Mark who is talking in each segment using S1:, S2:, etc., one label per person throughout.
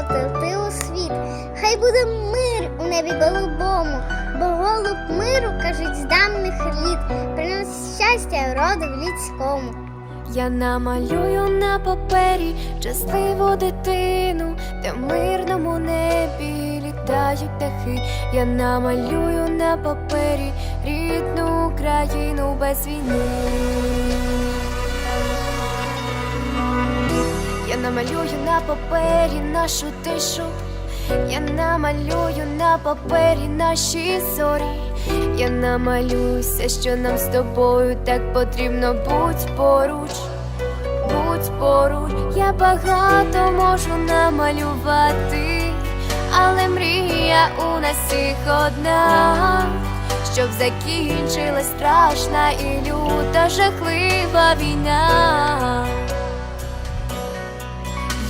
S1: ти у світ. Хай буде мир у небі голубому, бо голуб миру, кажуть, з давних літ, приносить щастя роду в людському.
S2: Я намалюю на папері щасливу дитину, де в мирному небі літають птахи. Я намалюю на папері рідну Україну без війни. Намалюю на папері нашу тишу. Я намалюю на папері наші зорі. Я намалюю все, що нам з тобою так потрібно. Будь поруч, будь поруч, я багато можу намалювати, але мрія у нас всіх одна, щоб закінчилась страшна і люта жахлива війна.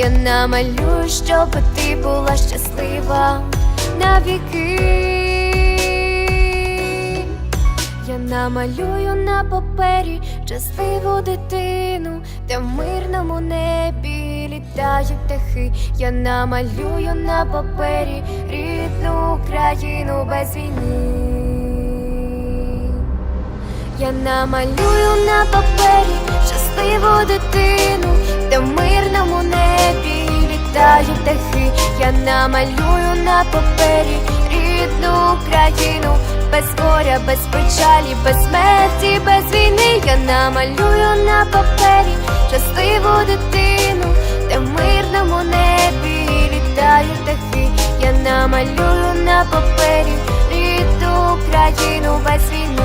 S2: Я намалюю, щоб ти була щаслива навіки. Я намалюю на папері щасливу дитину, де в мирному небі літають птахи. Я намалюю на папері рідну Україну без війни. Я намалюю на папері літають птахи. Я намалюю на папері рідну Україну, без горя, без печалі, без смерті, без війни. Я намалюю на папері щасливу дитину, де в мирному небі літають птахи. Я намалюю на папері рідну Україну без війни.